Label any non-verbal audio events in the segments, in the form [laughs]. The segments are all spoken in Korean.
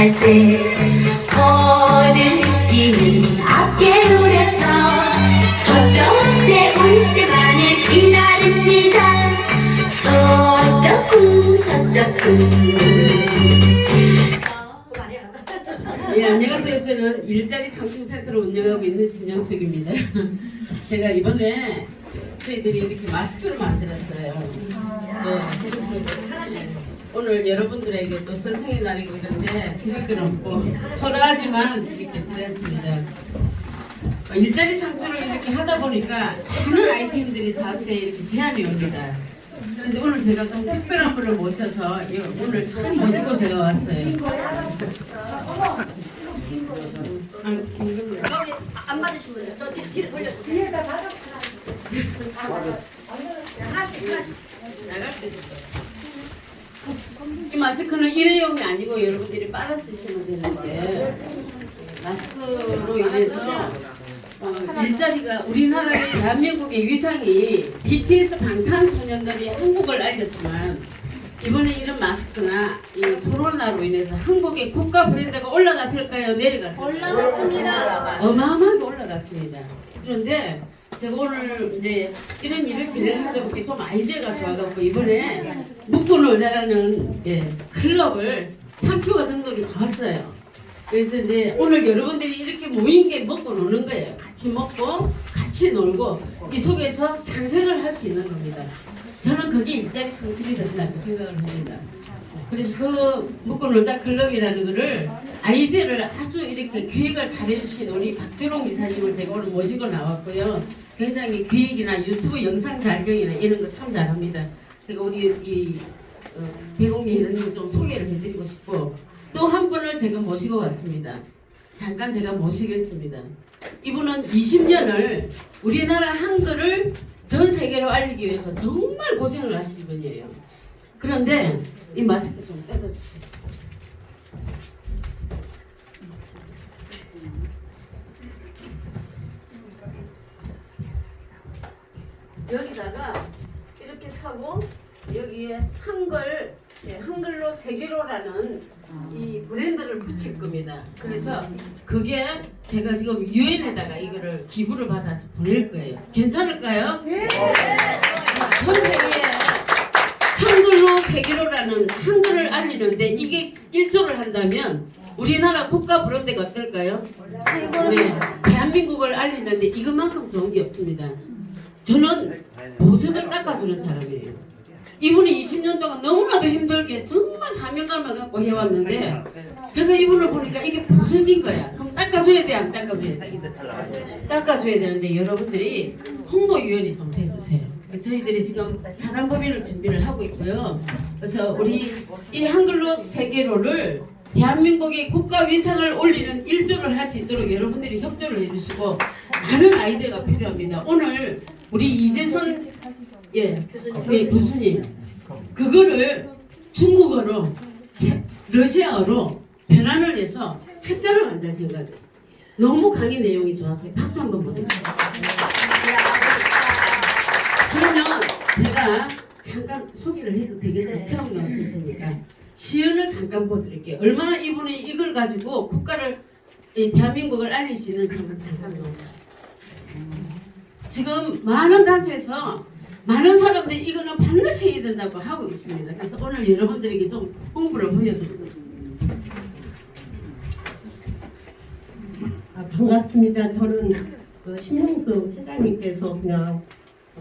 18세 오늘 지는 앞제울에서 서쪽새 올 때만을 기다립니다 서쪽궁 서쪽궁 예, 안녕하세요. 저는 일자리 청춘센터를 운영하고 있는 진영숙입니다. [laughs] 제가 이번에 저희들이 이렇게 마스크를 만들었어요. 네. 오늘 여러분들에게 또 선생의 날이고 이런데 드릴 건 없고 소라하지만 이렇게 드렸습니다. 어, 일자리 창출을 이렇게 하다 보니까 많은 아이템들이 사업자에 이렇게 제안이 옵니다. 그런데 오늘 제가 좀 특별한 분을 모셔서 예, 오늘 처음 모시고 제가 왔어요. 아, 안 받으신 분들 저 뒤, 뒤로 돌려주세요. 하나씩 하나씩. 나갈 때 줬어요. 이 마스크는 일회용이 아니고 여러분들이 빨아 쓰시면 되는데 마스크로 인해서 어, 일자리가 우리나라의 대한민국의 위상이 BTS 방탄소년단이 한국을 알렸지만 이번에 이런 마스크나 이 코로나로 인해서 한국의 국가 브랜드가 올라갔을까요? 내려갔을까요? 올라갔습니다. 어마어마하게 올라갔습니다. 그런데 오늘 이제 이런 일을 진행하다 보니 좀 아이디어가 좋아갖고 이번에 묶고 놀자라는 예, 클럽을 상표가 등록이 나왔어요. 그래서 이제 오늘 여러분들이 이렇게 모인 게 먹고 노는 거예요. 같이 먹고 같이 놀고 이 속에서 상생을 할 수 있는 겁니다. 저는 그게 일자리 창출이 된다고 생각을 합니다. 그래서 그 먹고 놀자 클럽이라는 거를 아이디어를 아주 이렇게 기획을 잘해주신 우리 박재롱 이사님을 제가 오늘 모시고 나왔고요. 굉장히 기획이나 유튜브 영상 촬영이나 이런 거 참 잘합니다. 제가 우리 이 어, 배공미 회장님 좀 소개를 해드리고 싶고 또 한 분을 제가 모시고 왔습니다. 잠깐 제가 모시겠습니다. 이분은 20년을 우리나라 한글을 전 세계로 알리기 위해서 정말 고생을 하신 분이에요. 그런데 이 마스크 좀 떼어주세요. 여기다가 이렇게 타고 여기에 한글 예, 한글로 세계로라는 이 브랜드를 붙일 겁니다. 그래서 그게 제가 지금 유엔에다가 이거를 기부를 받아서 보낼 거예요. 괜찮을까요? 네. 전 세계에 한글로 세계로라는 한글을 알리는데 이게 일조를 한다면 우리나라 국가 브랜드가 어떨까요? 네, 대한민국을 알리는데 이것만큼 좋은 게 없습니다. 저는 보석을 닦아주는 사람이에요. 이분이 20년 동안 너무나도 힘들게 정말 사명감을 갖고 해왔는데 제가 이분을 보니까 이게 보석인 거야. 그럼 닦아줘야 돼, 안 닦아줘야 돼? 닦아줘야 되는데 여러분들이 홍보위원이 좀 해주세요. 저희들이 지금 사단법인을 준비를 하고 있고요. 그래서 우리 이 한글로 세계로를 대한민국의 국가 위상을 올리는 일조를 할 수 있도록 여러분들이 협조를 해주시고 많은 아이디어가 필요합니다. 오늘 우리 이재선 예, 예 교수님 그거를 중국어로 체- 러시아어로 변환을 해서 책자를 만들 생각이에요. 너무 강의 내용이 좋았어요. 박수 한번 보내주세요. 그러면 제가 잠깐 소개를 해도 되겠어요? 처음 나오셨으니까 시연을 잠깐 보여드릴게요. 얼마나 이분이 이걸 가지고 국가를 이 대한민국을 알릴 수 있는지 한번 잠깐 봅니다. 지금 많은 단체에서 많은 사람들이 이거는 반드시 해야 된다고 하고 있습니다. 그래서 오늘 여러분들에게 좀 홍보를 보여드리겠습니다. 아, 반갑습니다. 저는 그 신영수 회장님께서 그냥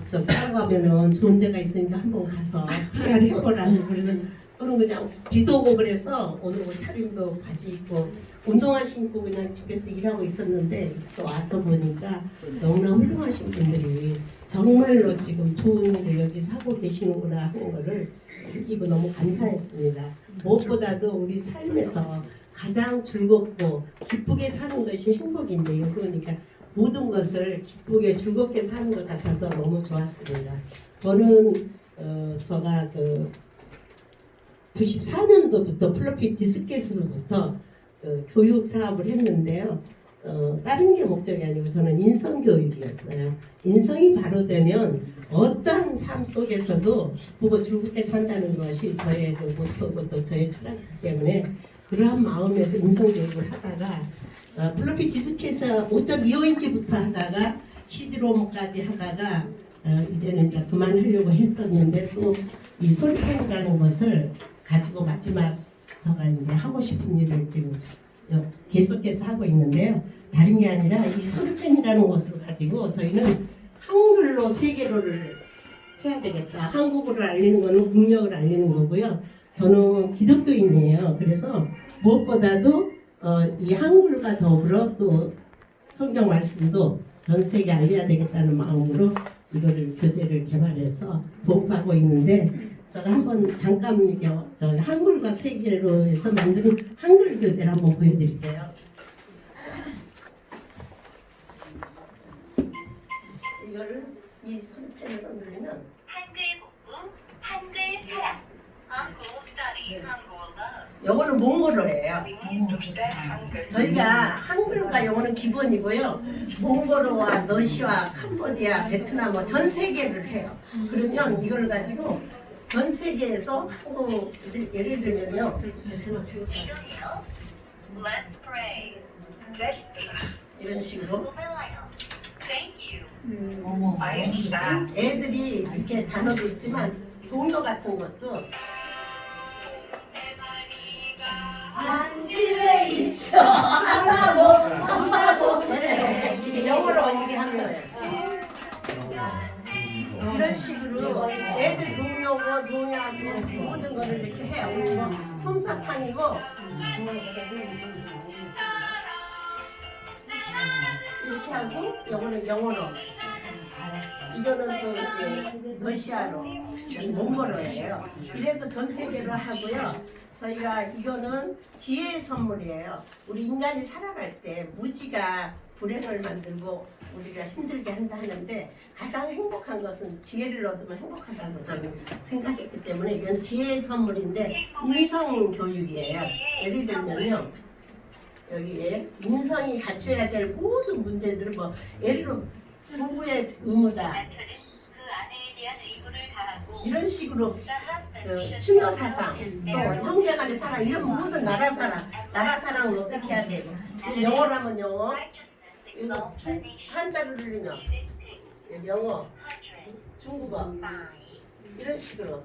저 따라가면은 좋은 데가 있으니까 한번 가서 [laughs] PR을 해보라고 그래서 저는 그냥 비도 오고 그래서 오늘 옷 차림도 바지 입고 운동화 신고 그냥 집에서 일하고 있었는데 또 와서 보니까 너무나 훌륭하신 분들이 정말로 지금 좋은 일을 여기서 하고 계시는구나 하는 거를 느끼고 너무 감사했습니다. 무엇보다도 우리 삶에서 가장 즐겁고 기쁘게 사는 것이 행복인데요. 그러니까 모든 것을 기쁘게 즐겁게 사는 것 같아서 너무 좋았습니다. 저는 어, 제가 그 94년도부터 플로피 디스켓에서부터 그 교육 사업을 했는데요. 어, 다른 게 목적이 아니고 저는 인성 교육이었어요. 인성이 바로 되면 어떠한 삶 속에서도 기쁘고 즐겁게 산다는 것이 저의 그 모토고 또 저의 철학이기 때문에 그러한 마음에서 인성 교육을 하다가 어, 플로피 디스크에서 5.25인치부터 하다가 CD롬까지 하다가 어, 이제는 이제 그만하려고 했었는데 또 이 솔펜이라는 것을 가지고 마지막 제가 이제 하고 싶은 일을 지금 여- 계속해서 하고 있는데요. 다른 게 아니라 이 솔펜이라는 것을 가지고 저희는 한글로 세계로를 해야 되겠다. 한국어를 알리는 거는 국력을 알리는 거고요. 저는 기독교인이에요. 그래서 무엇보다도 어, 이 한글과 더불어 또 성경 말씀도 전 세계에 알려야 되겠다는 마음으로 이거를 교재를 개발해서 보급하고 있는데 제가 한번 잠깐 저 한글과 세계로 해서 만드는 한글 교재를 한번 보여드릴게요. 이거를 이 손펜으로 누르면 한글 공부, 한글 사랑. 한국 스터디, 한국 러브. 영어는 몽골어예요. 저희가 한글과 영어는 기본이고요. 몽골어와 러시아, 캄보디아, 베트남 뭐전 세계를 해요. 그러면 이걸 가지고 전 세계에서 한국 예를- 들면요. 이런 식으로. Thank you. 애들이 이렇게 단어도 있지만 동요 같은 것도 한 집에 있어. 엄마도 엄마도. 이게 영어로 이게 하는 거예요. 이런 식으로 애들 동요고 동요하고 모든 거를 이렇게 해요. 그리고 솜사탕이고 이렇게 하고 영어는 영어로 이거는 또 이제 러시아로 몽골어예요. 이래서 전 세계로 하고요. 저희가 이거는 지혜의 선물이에요. 우리 인간이 살아갈 때 무지가 불행을 만들고 우리가 힘들게 한다 하는데 가장 행복한 것은 지혜를 얻으면 행복하다고 저는 생각했기 때문에 이건 지혜의 선물인데 인성 교육이에요. 예를 들면요. 여기에 인성이 갖춰야 될 모든 문제들을 뭐 예를 들어 부부의 의무다 이런 식으로 그 should 중요 사상 또 형제 간의 사랑 이런 모든 나라 사랑 나라 사랑을 어떻게 해야 되고 하면 영어 이거 중. 한자를 늘리면 Unity, 영어 중국어 이런 식으로.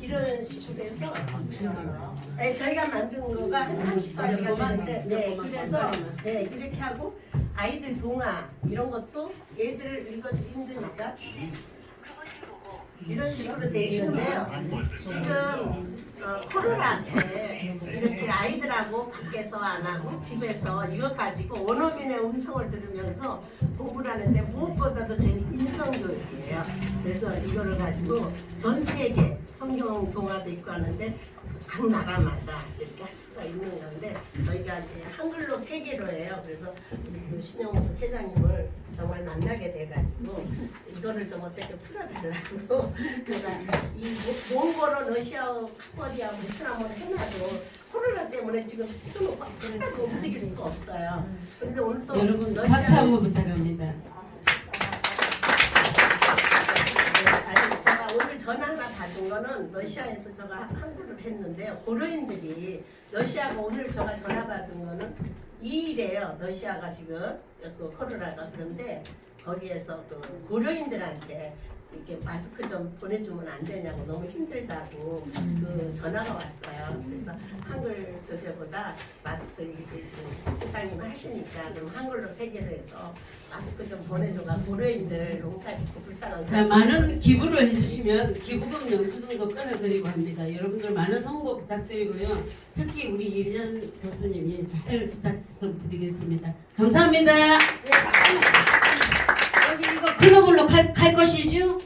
이런 식으로 해서 네, 저희가 만든 거가 한 30가지가 되는데 네 그래서 네 이렇게 하고 아이들 동화 이런 것도 얘들을 읽어주기 힘드니까 이런 식으로 되어 있는데요. 지금 어, 코로나 때 이렇게 아이들하고 밖에서 안 하고 집에서 이거 가지고 원어민의 음성을 들으면서 공부를 하는데 무엇보다도 저는 인성교육이에요. 그래서 이거를 가지고 전 세계 성경 동화도 있고 하는데 각 나라마다 이렇게 할 수가 있는 건데 저희가 이제 한글로 세계로 해요. 그래서 우리 그 신영수 회장님을 정말 만나게 돼가지고 이거를 좀 어떻게 풀어달라고 [laughs] 제가 이 모- 몽골어, 러시아어, 캄보디아, 베트남어를 해놔도 코로나 때문에 지금 지금 하나도 움직일 수가 없어요. 그런데 오늘 또 여러분 러시아 박수 한번 부탁합니다. 전화 하나 받은 거는 러시아에서 제가 한국을 했는데요. 고려인들이 러시아가 오늘 제가 전화 받은 거는 2일이에요. 러시아가 지금 그 코로나가 그런데 거기에서 그 고려인들한테 이렇게 마스크 좀 보내주면 안 되냐고 너무 힘들다고 그 전화가 왔어요. 그래서 한글 교재보다 마스크 이렇게 좀 회장님 하시니까 그럼 한글로 세계로 해서 마스크 좀 보내줘가 고려인들 농사 짓고 불쌍한 자, 많은 기부를 해주시면 기부금 영수증도 끊어드리고 합니다. 여러분들 많은 홍보 부탁드리고요. 특히 우리 이현 교수님이 잘 부탁 좀 드리겠습니다. 감사합니다. 여기 이거 글로벌로 갈, 갈 것이죠?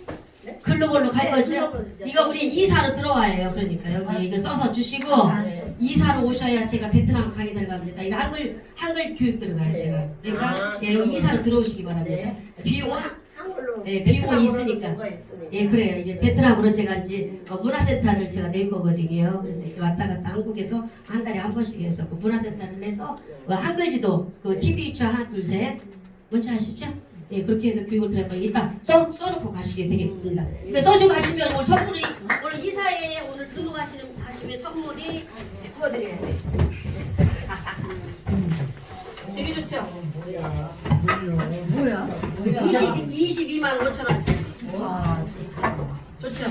네? 글로벌로 갈 네, 거죠? 글로벌이죠. 이거 우리 이사로 들어와요. 그러니까 여기 이거 써서 주시고 네. 이사로 오셔야 제가 베트남 가게 들어갑니다. 이거 한글 한글 교육 들어가요 네. 제가. 그러니까 아, 예, 여기 이사로 들어오시기 바랍니다. 네. 비용은 한글로 네, 비용은 있으니까. 있으니까. 예 그래요. 이게 베트남으로 제가 이제 어, 문화센터를 제가 낼 거거든요. 그래서 이제 왔다 갔다 한국에서 한 달에 한 번씩 해서 그 문화센터를 내서 그 한글지도 그 TV 차 하나 둘 셋 뭔지 아시죠? 예 그렇게 해서 교육을 드릴 거예요. 이따 써 써놓고 가시게 되겠습니다. 근데 써주고 가시면 오늘 선물이 오늘 이사에 오늘 등록하시는 하시면 선물이 구워드려야 돼. [laughs] 되게 좋죠? 뭐야? 20, 22만 5천 원짜리. 와, 좋죠?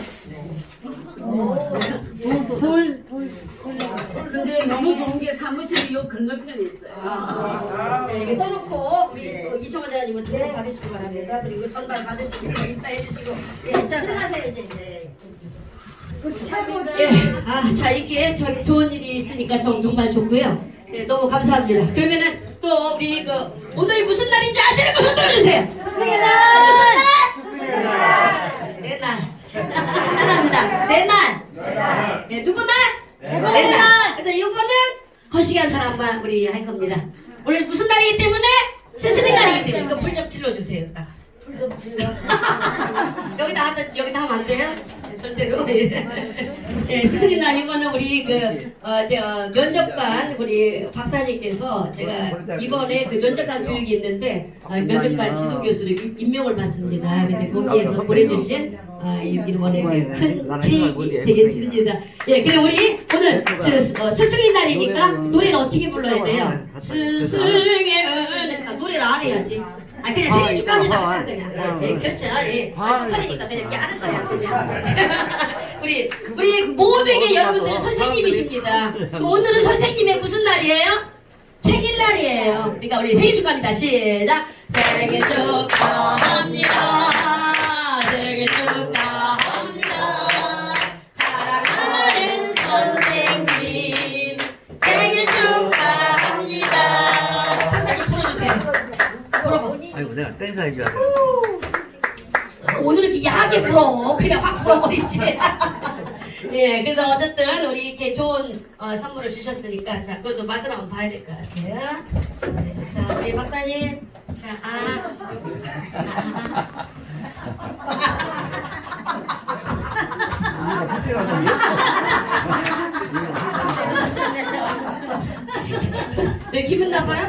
근데 너무 좋은 게 사무실이 요 건너편에 있어요. 네, 이게 써놓고 우리 또 이청원 대원님은 등록 받으시기 바랍니다. 그리고 전달 받으시고 입다 해주시고 예, 일단 들어가세요 이제. 네. 예, 아, 자 이렇게 저 좋은 일이 있으니까 정, 정말 좋고요. 네, 너무 감사합니다. 그러면은 또 우리 그 오늘이 무슨 날인지 아시는 분 손 들어 주세요. 스승의 날. 무슨 날? 스승의 날. 내 날. 따라합니다. 내 날. 네, 누구 날? 내 날. 근데 이거는 거시기한 사람만 우리 할 겁니다. 오늘 무슨 날이기 때문에 스승의 날이기 때문에 그불좀 질러주세요. 불좀 질러. 여기다 하다 여기다 하면 안 돼요? 네, 절대로. 예, 스승의 날 이거는 우리 그 어, 네, 어, 면접관 우리 박사님께서 제가 이번에 그 면접관 교육이 있는데 어, 면접관 지도 교수로 임- 임명을 받습니다. 근데 거기에서 보내주신 아, 이- 이번에 그큰 케이크 되겠습니다. 예, 그래 우리 오늘 스, 어, 스승의 날이니까 노래를 어떻게 불러야 돼요? 스승의 은혜 아, 노래를 안 해야지. 아 그냥 생일 축하합니다. 하자, 그냥. 예, 그렇죠. 예. 아, 쪽팔리니까 그냥 이렇게 하는 거야. 그냥. [laughs] 우리 우리 모두에게 여러분들은 선생님이십니다. 또 오늘은 선생님의 무슨 날이에요? 생일날이에요. 그러니까 우리 생일 축하합니다. 시작. 생일 축하합니다. 아이고 내가 댄스 해줘야 돼. 오늘 이렇게 야하게 불어 그냥 확 불어버리지 [laughs] 예 그래서 어쨌든 우리 이렇게 좋은 어, 선물을 주셨으니까 자 그것도 맛을 한번 봐야 될 것 같아요. 네, 자 우리 박사님. 자아. [laughs] 네, 기분 나빠요?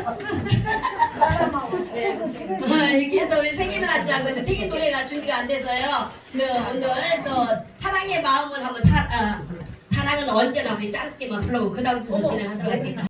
네. 어, 이렇게 해서 우리 생일을 하려고 했는데 생일 노래가 준비가 안 돼서요. 그 오늘 또 사랑의 마음을 한번 사, 어, 사랑은 언제나 우리 짧게만 불러보고 그 다음 순서 진행하도록 할게요.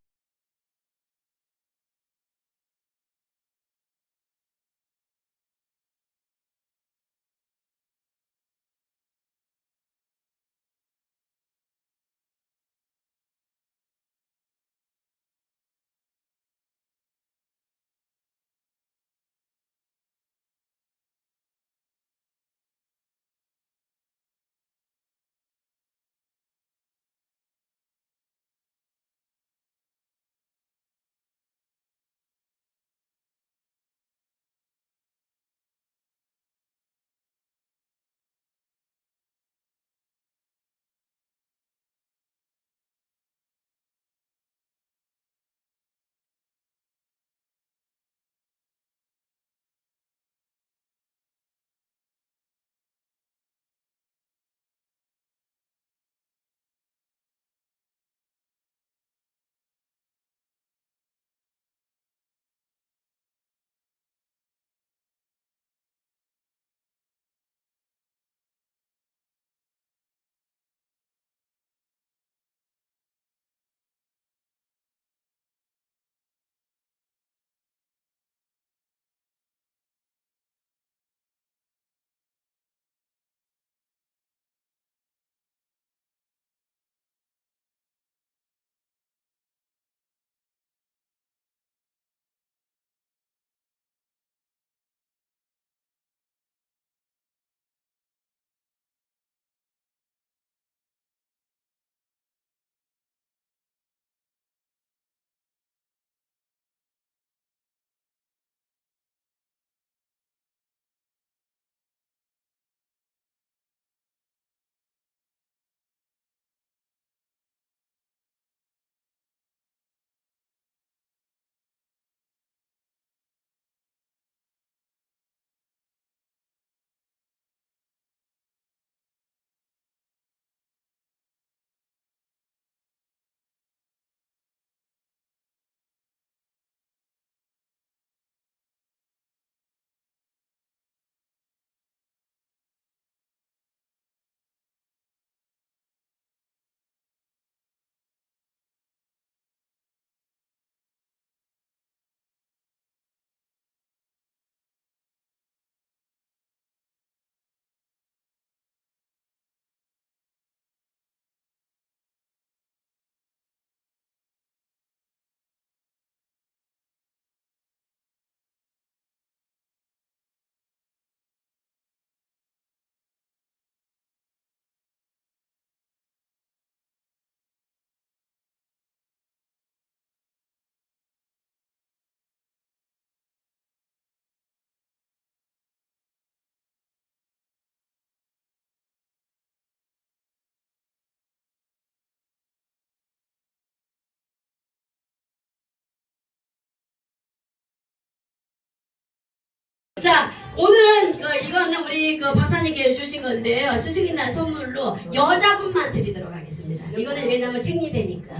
자, 오늘은 그 이거는 우리 그 박사님께 주신 건데요. 스승의 날 선물로 여자분만 드리도록 하겠습니다. 이거는 왜냐면 생리대니까.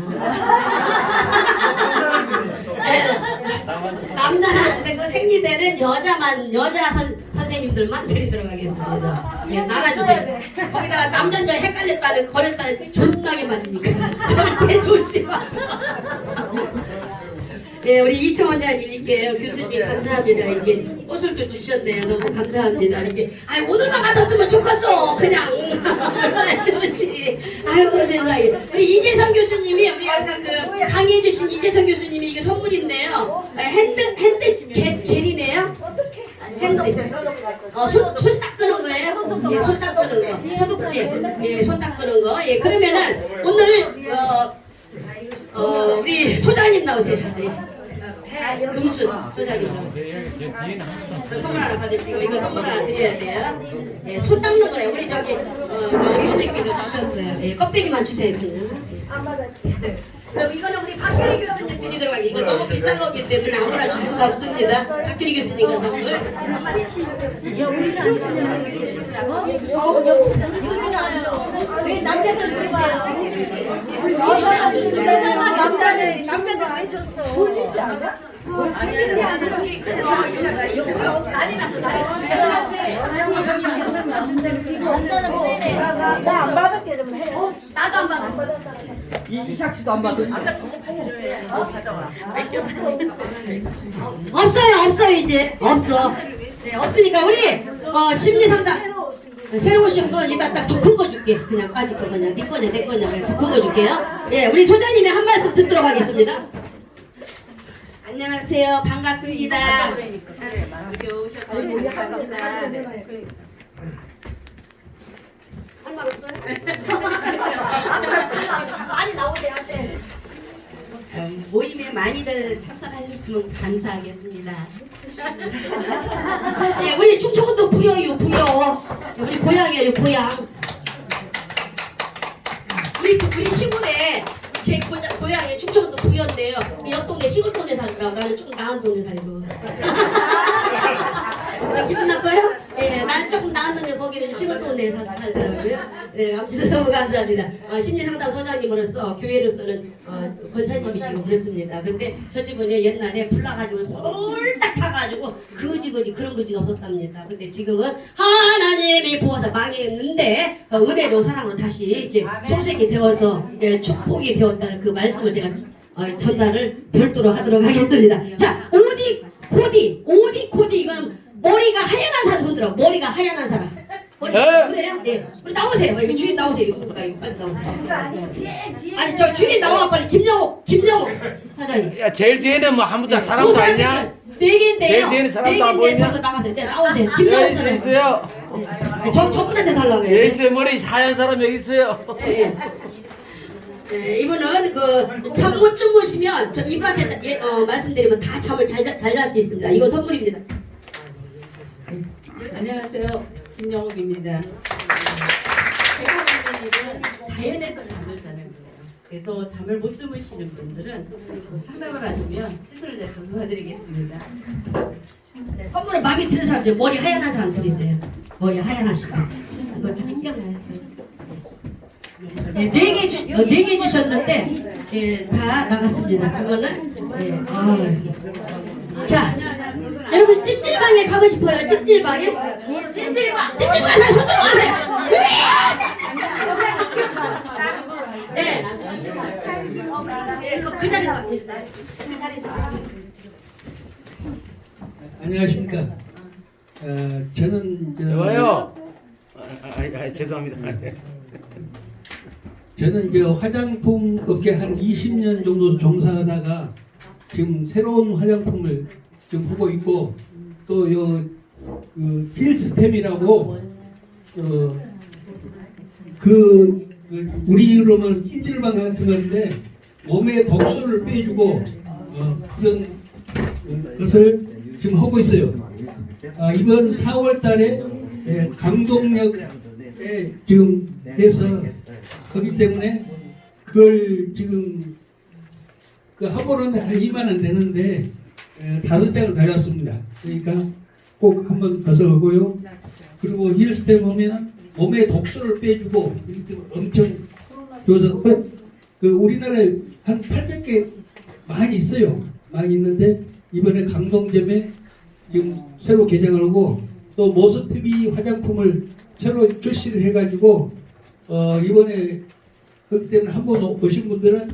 네. 남자는 안 되고 생리대는 여자만 여자 선, 선생님들만 드리도록 하겠습니다. 예, 나눠주세요. 거기다가 남자 저 헷갈렸다는 거렸다는 존나게 맞으니까 [laughs] 절대 조심하고. 예, 우리 이청 원장님께 교수님 감사합니다. 이게 꽃을 또 주셨네요. 너무 감사합니다. 이게 아이 오늘만 같았으면 좋겠어. 그냥 [laughs] 좋지. 아이고 세상에. 우리 이재성 교수님이 우리 아까 그 강의해 주신 이재성 교수님이 이게 선물인데요. 아, 핸드 핸드 게- 젤이네요. 핸드 어, 손, 손 닦는 거예요? 예, 손 닦는 거. 소독제. 예, 손 닦는 거. 예, 그러면 선물 하나 받으시고 이거 선물 하나 드려야 돼요. 예, 손 닦는 거예요. 우리 저기 어, 의원님께서 주셨어요. 예, 껍데기만 주세요. 그냥. 그럼 이거는 우리 박규리 교수님 드리도록 할게요. 이거 너무 비싼 거기 때문에 아무나 줄 수가 없습니다. 박규리 교수님 선물. 남자들 주세요. 여자만 남자들 남자들 많이 줬어. 없어요, 없어요 이제 없어. 네, 없으니까 우리 어, 심리 상담 새로 오신 분 이따 딱더큰거 줄게. 그냥 빠질 거 그냥 네 거냐 내 거냐 그냥 더큰거 줄게요. 예, 우리 소장님이 한 말씀 듣도록 하겠습니다. 안녕하세요. 반갑습니다. 여기 오셔서 감사합니다. 할말 없어요? [laughs] 많이 나오게 하셔야지. 음, 모임에 많이들 참석하셨으면 감사하겠습니다. [laughs] 예, 우리 충청도 부여요 부여. 우리 고향이에요 고향. 우리 우리 시골에 제 고장, 고향이 충청도 부여인데요. 옆 동네 시골 동네 살고 나는 조금 나은 동네 살고. [laughs] 아, 기분 나빠요? 예, 나는 조금 동네 거기는 시골 동네 살- 살더라고요. 네, 아무튼 [laughs] 너무 감사합니다. 어, 심리상담 소장님으로서 교회로서는 어, 권사님이시고 그렇습니다. 근데 저 집은요 옛날에 불나가지고 홀딱 타가지고 거지거지 그런 거지가 없었답니다. 근데 지금은 하나님이 보아서 망했는데 어, 은혜로 사랑으로 다시 이렇게 소생이 되어서 예, 축복이 되었다는 그 말씀을 제가 어, 전달을 별도로 하도록 하겠습니다. 자, 오디 코디, 오디 코디 이거는 머리가 하얀한 사람 손 들어. 머리가 하얀한 사람. 머리 그래요? 예. 우리 나오세요. 우리 주인 나오세요. 볼까 이거 빨리 나오세요. 아니 저 주인 나와 빨리 김영호, 김영호 사장님. 야 제일 뒤에는 뭐 아무도 사람도 두 아니냐? 사람이니까 네 개인데요. 제일 뒤에는 사람도 안네 개인데 보이냐? 벌써 나가세요. 네, 나오세요. 김영호 여기 사장님. 있어요. 아니, 저 저분한테 달라고 해요. 여기 있어요. 머리 하얀 사람 여기 있어요. 예, 예. 예, 이분은 그잠못 주무시면 저 이분한테 예, 어, 말씀드리면 다 잠을 잘잘 수 있습니다. 이거 선물입니다. 안녕하세요. 김영욱입니다. 백화점님은 자연에서 잠을 자는 거예요. 그래서 잠을 못 주무시는 분들은 상담을 하시면 시술을 내서 도와드리겠습니다. 네, 선물을 마음에 드는 사람 중 머리 하얀 사람 드리세요. 머리 하얀 하시고 이거 다 챙겨놔요. 네, 네개 주, 어, 네개 주셨는데 예, 다 나갔습니다. 그거는 예, 아. 자, 여러분 찜질방에 가고 싶어요. 찜질방에? 찜질방. 찜질방에 손 들어가세요. 예. 예, 그, 그 자리에서 해주세요. 그 자리에서. 안녕하십니까. 어, 저는 저, 여봐요. 아, 아, 아, 죄송합니다. 저는 저 화장품 업계 한 20년 정도 종사하다가 지금 새로운 화장품을 좀 하고 있고 또요 그 힐스템이라고 어, 그, 그 우리로는 찜질방 같은 건데 몸에 독소를 빼주고 어, 그런 것을 지금 하고 있어요. 아, 이번 4월달에 예, 강동역에 지금 해서 거기 때문에 그걸 지금 그 한 번은 한 2만 원 되는데 에, 다섯 장을 가져왔습니다. 그러니까 꼭 한번 가서 하고요. 그리고 힐스템 보면 몸에 독소를 빼주고 엄청 좋아서 꼭그 우리나라에 한 800개 많이 있어요. 많이 있는데 이번에 강동점에 지금 새로 개장을 하고 또 모스트비 화장품을 새로 출시를 해가지고 어 이번에 그렇기 때문에 한 번 오신 분들은